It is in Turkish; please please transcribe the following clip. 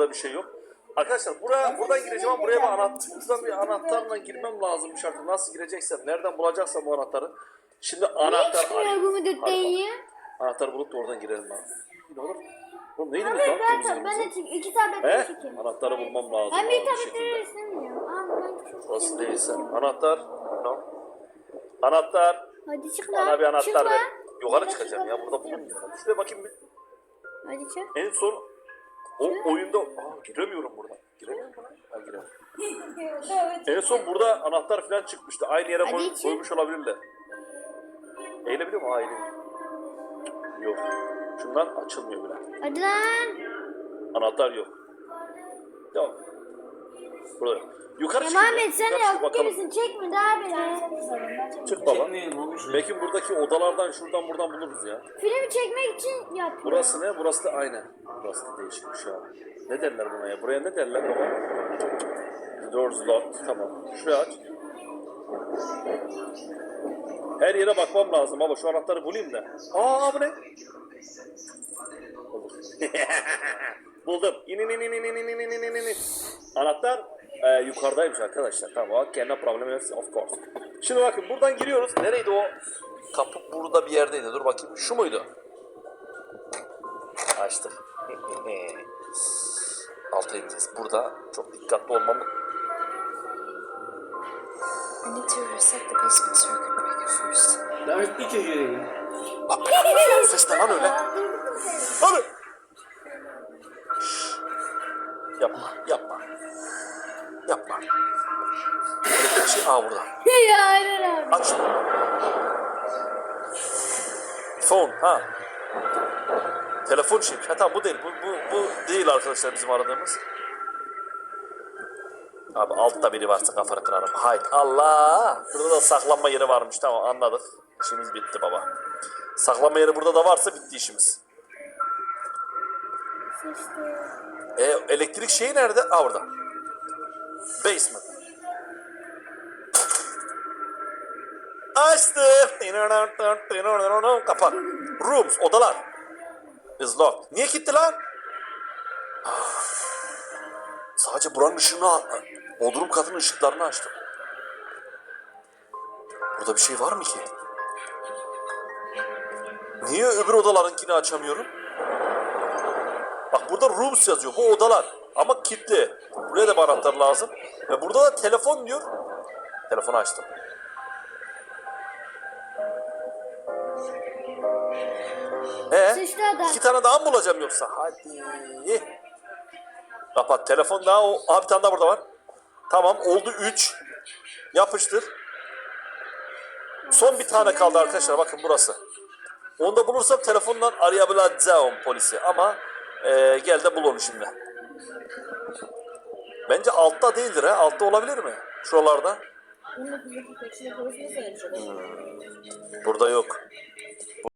Burada bir şey yok. Arkadaşlar buraya buradan gireceğim ama buraya bir anahtar bir anahtarla girmem lazım şartı. Nasıl gireceksem, nereden bulacaksam bu anahtarı. Şimdi anahtar Çıkmıyor bu değil. Anahtarı bulup da oradan girelim abi. Ne olur? Oğlum neydi bu Ben, lan? ben, ben de ya? çek, iki tablet He? çekeyim. Anahtarı bulmam lazım. Ben bir bir tablet şekilde. istemiyorum. Ben Nasıl değilse. Anahtar. No. Anahtar. Hadi çık lan. Bana bir çık anahtar lan. ver. Yukarı çıkacağım ya. Burada bulunmuyor. Şuraya bakayım bir. Hadi çık. En son o oyunda... Aa giremiyorum buradan. Giremiyorum lan? Ha giremiyorum. En son burada anahtar falan çıkmıştı. Aynı yere koy- koymuş olabilirler. Eğilebiliyor mu? Eğilemiyor. Yok. Şundan açılmıyor bile. Hadi lan. Anahtar yok. Yok. Burada yok. Yukarı çık. Muhammed sen Yukarı çık yok bakalım. gibisin. Çekme daha. Çık baba. Belki buradaki odalardan şuradan buradan buluruz ya. Filmi çekmek için yapıyor. Burası ne? Burası da aynen. Burası da değişikmiş ya. Ne derler buna ya? Buraya ne derler baba? The door's locked. Tamam. Şurayı aç. Her yere bakmam lazım baba. Şu anahtarı bulayım da. Aa bu ne? Buldum. İn in in in in in in in in in. Anahtar e, yukarıdaymış arkadaşlar. Tamam. Okay, no problem. Of course. Şimdi bakın buradan giriyoruz. Nereydi o? Kapı burada bir yerdeydi. Dur bakayım. Şu muydu? Açtık. Alta ineceğiz. Burada çok dikkatli olmamız I need to reset the basement circuit breaker first. Lanet bir çocuğu. Ses ne lan öyle? Yapma. Yapma. Şey, aa burada. ya aynen abi. Aç. Phone, ha. Telefon şey. Ha tamam bu değil. Bu, bu, bu değil arkadaşlar bizim aradığımız. Abi altta biri varsa kafanı kırarım. Haydi Allah. Burada da saklanma yeri varmış. Tamam anladık. İşimiz bitti baba. Saklanma yeri burada da varsa bitti işimiz. Seçti. E, elektrik şeyi nerede? Aa orada. Basement. Açtım. Kapat. Rooms, odalar. Is locked. Niye gitti lan? Ah. Sadece buranın ışığını, Bodrum katının ışıklarını açtım. Burada bir şey var mı ki? Niye öbür odalarınkini açamıyorum? Bak burada rooms yazıyor. Bu odalar. Ama kilitli. Buraya da bir anahtar lazım. Ve burada da telefon diyor. Telefonu açtım. Ee, Sıçtı adam. iki tane daha mı bulacağım yoksa? Hadi. Kapat. Telefon daha o. Abi bir tane daha burada var. Tamam oldu 3. Yapıştır. Son bir tane kaldı arkadaşlar. Bakın burası. Onu da bulursam telefondan arayabileceğim polisi. Ama e, gel de bul onu şimdi. Bence altta değildir ha. Altta olabilir mi? Şuralarda. 19'daki. Burada yok.